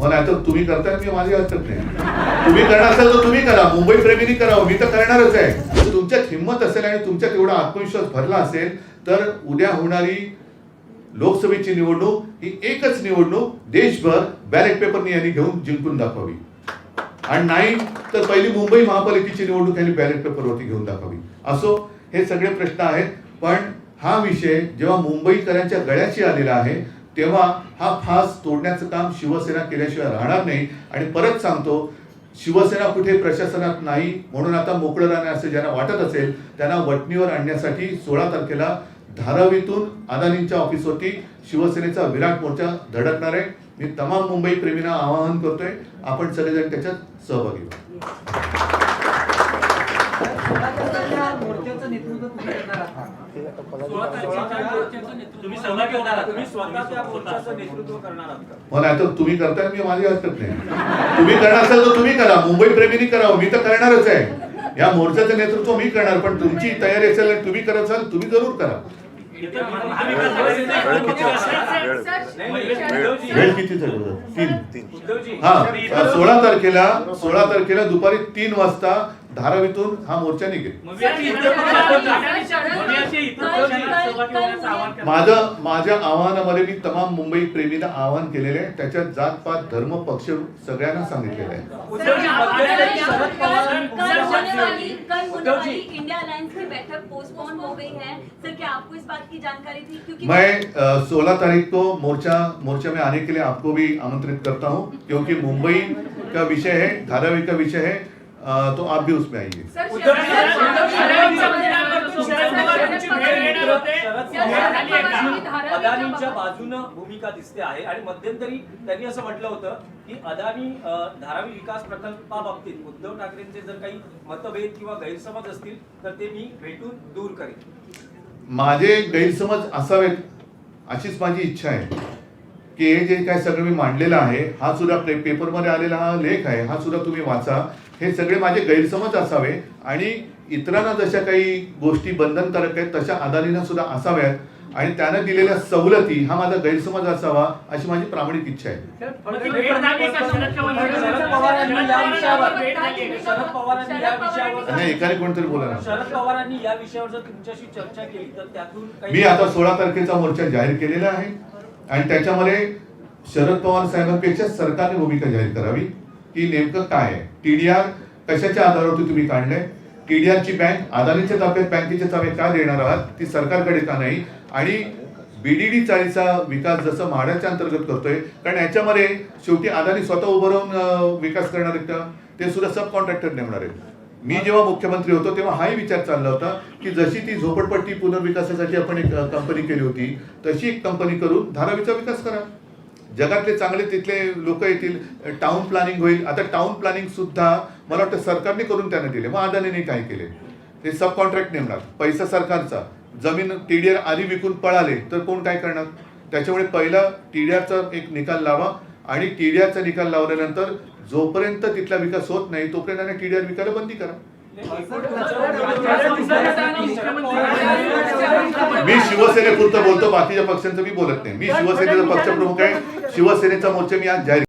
मला आता तुम्ही करताय मी माझी हरकत नाही. तुम्ही करणार असेल तर तुम्ही करा. मुंबई प्रेमीनी करावं. मी तर करणारच आहे. तुमच्यात हिंमत असेल आणि तुमच्यात एवढा आत्मविश्वास भरला असेल तर उद्या होणारी लोकसभेची निवडणूक ही एकच निवडणूक देशभर बॅलेट पेपरनी यांनी घेऊन जिंकून दाखवावी. आणि नाही तर पहिली मुंबई महापालिकेची निवडणूक यांनी बॅलेट पेपरवरती घेऊन दाखवावी. असो हे सगळे प्रश्न आहेत. पण हा विषय जेव्हा मुंबईकरांच्या गळ्याशी आलेला आहे तेव्हा हा फास तोडण्याचं काम शिवसेना केल्याशिवाय राहणार नाही. आणि परत सांगतो शिवसेना कुठे प्रशासनात नाही म्हणून आता मोकळं राहणे असे ज्यांना वाटत असेल त्यांना वटणीवर आणण्यासाठी सोळा तारखेला धारावीतून अदानींच्या ऑफिसवरती शिवसेनेचा विराट मोर्चा धडकणार आहे. मी तमाम मुंबई प्रेमींना आवाहन करतोय आपण सगळेजण त्याच्यात सहभागी नेतृत्व तुम्ही करणार आहात. मला आता तुम्ही करताय मी माझी हरकत नाही. तुम्ही करणार असेल तर तुम्ही करा. मुंबई प्रेमींनी करावं. मी तर करणारच आहे. या मोर्चाचं नेतृत्व मी करणार पण तुमची तयारी असेल आणि तुम्ही करत असाल तुम्ही जरूर करा. वेळ किती? तीन. हा सोळा तारखेला सोळा तारखेला दुपारी तीन वाजता धारावीतून हा मोर्चा निघेल. माझं माझ्या आव्हानामध्ये मी तमाम मुंबई प्रेमीला आवाहन केलेले आहे त्याच्यात जात पात धर्म पक्ष सगळ्यांना सांगितलेलं आहे उद्धवजी मध्यंतरी शरद पवारांनी कल होने तुमच्यासाठी वाली कल होने उद्धव वाली जी इंडिया अलायंस की बैठक पोस्टपोन हो गई है सर क्या आपको इस बात की जानकारी थी क्योंकि मैं सोलह तारीख को मोर्चा मोर्चा में आने के लिए आपको भी आमंत्रित करता हूं क्योंकि मुंबई का विषय है धारावी का विषय है तो आप भी उसमें आइए अदानींच्या बाजूनं भूमिका दिसते आहे आणि मध्यंतरी त्यांनी असं म्हटलं होतं की अदानी धारावी विकास प्रकल्पाबाबतीत उद्धव ठाकरेंचे जर काही मतभेद किंवा गैरसमज असतील तर ते मी भेटून दूर करेन माझे गैरसमज असावेत अशीच माझी इच्छा आहे की हे जे काय सगळं मी मांडलेलं आहे हा सुद्धा पे- पेपरमध्ये आलेला हा लेख आहे हा सुद्धा तुम्ही वाचा. हे सगळे माझे गैरसमज असावे आणि इतरांना जशा काही गोष्टी बंधनकारक आहेत तशा अदानींना सुद्धा असाव्यात. आणि त्यानं दिलेल्या सवलती हा माझा गैरसमज असावा अशी माझी प्रामाणिक इच्छा आहे. नाही एकाने कोणतरी बोला ना. शरद पवारांनी या विषयावर जर तुमच्याशी चर्चा केली तर त्यातून मी आता सोळा तारखेचा मोर्चा जाहीर केलेला आहे. आणि त्याच्यामध्ये शरद पवार साहेबांपेक्षा सरकारने भूमिका जाहीर करावी. की नेमकं काय आहे? टीडीआर कशाच्या आधारावरती तुम्ही काढलंय? टीडीआरची बँक अदानीच्या ताब्यात बँकेच्या ताबे का देणार आहात? ती सरकारकडे का नाही? आणि बीडीडी चाळीचा विकास जसं म्हाडाच्या अंतर्गत करतोय कारण याच्यामध्ये शेवटी अदानी स्वतः उभं राहून विकास करणार आहेत का? ते सुद्धा सब कॉन्ट्रॅक्टर नेमणार आहेत. मी जेव्हा मुख्यमंत्री होतो तेव्हा हाही विचार चालला होता की जशी ती झोपडपट्टी पुनर्विकासासाठी आपण एक कंपनी केली होती तशी एक कंपनी करून धारावीचा विकास करा. जगातले चांगले तिथले लोक येतील टाउन प्लॅनिंग होईल. आता टाउन प्लॅनिंग सुद्धा मला वाटतं सरकारने करून त्यांना दिले. मग अदानीने काय केले? ते सब कॉन्ट्रॅक्ट नेमणार. पैसा सरकारचा. जमीन टीडीआर आधी विकून पळाले तर कोण काय करणार? त्याच्यामुळे पहिला टीडीआरचा एक निकाल लावा. आणि टीडीआरचा निकाल लावल्यानंतर जोपर्यंत तिथला विकास होत नाही तोपर्यंत टीडीआर विकायला बंदी करा. मी शिवसेनेपुरतं बोलतो बाकीच्या पक्षांचं मी बोलत नाही. मी शिवसेनेचा पक्षप्रमुख आहे. शिवसेनेचा मोर्चा मी आज जाहीर